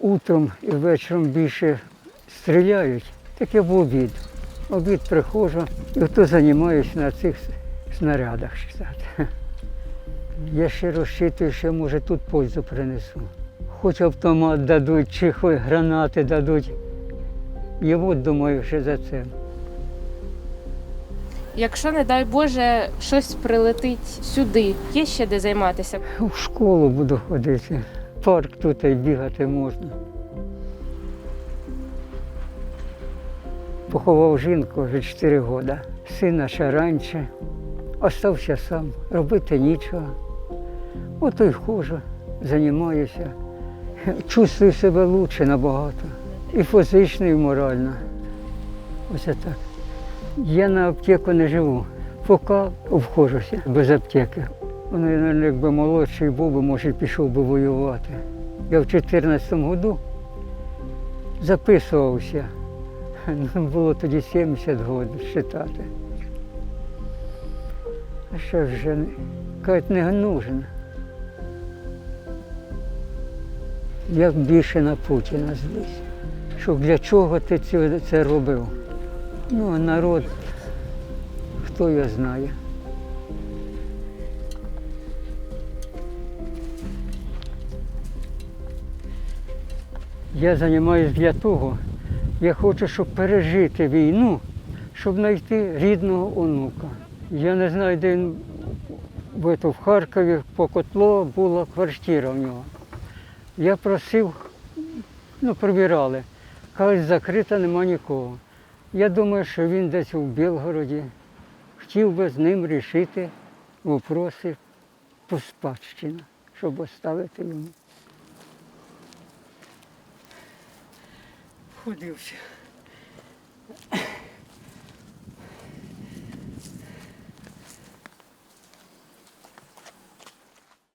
утром і вечором більше стріляють, так я в обід. Обід приходжу і ото займаюся на цих снарядах. Я ще розчитую, що може тут пользу принесу. Хоч автомат дадуть, чи хоч гранати дадуть. Я от думаю, що за це. Якщо, не дай Боже, щось прилетить сюди, є ще де займатися. В школу буду ходити. Парк тут і бігати можна. Поховав жінку вже 4 роки. Сина ще раніше. Остався сам, робити нічого. Ото й ходжу, займаюся. Чувствую себе краще набагато. І фізично, і морально. Оце так. Я на аптеку не живу. Поки обходжуся без аптеки. Мабуть, якби молодший був би, може, пішов би воювати. Я в 2014 году записувався. Ну, Було тоді 70 років читати. А що вже кажуть, не нужен. Як більше на Путіна злись. Що для чого ти це робив? Ну, а народ, хто його знає. Я займаюся для того, я хочу, щоб пережити війну, щоб знайти рідного онука. Я не знаю, де він в, Харкові по котло була квартира в нього. Я просив, ну, провірали. Кажуть, закрита, нема нікого. Я думаю, що він десь у Білгороді хотів би з ним рішити вопроси по спадщині, щоб оставити йому. Ходився.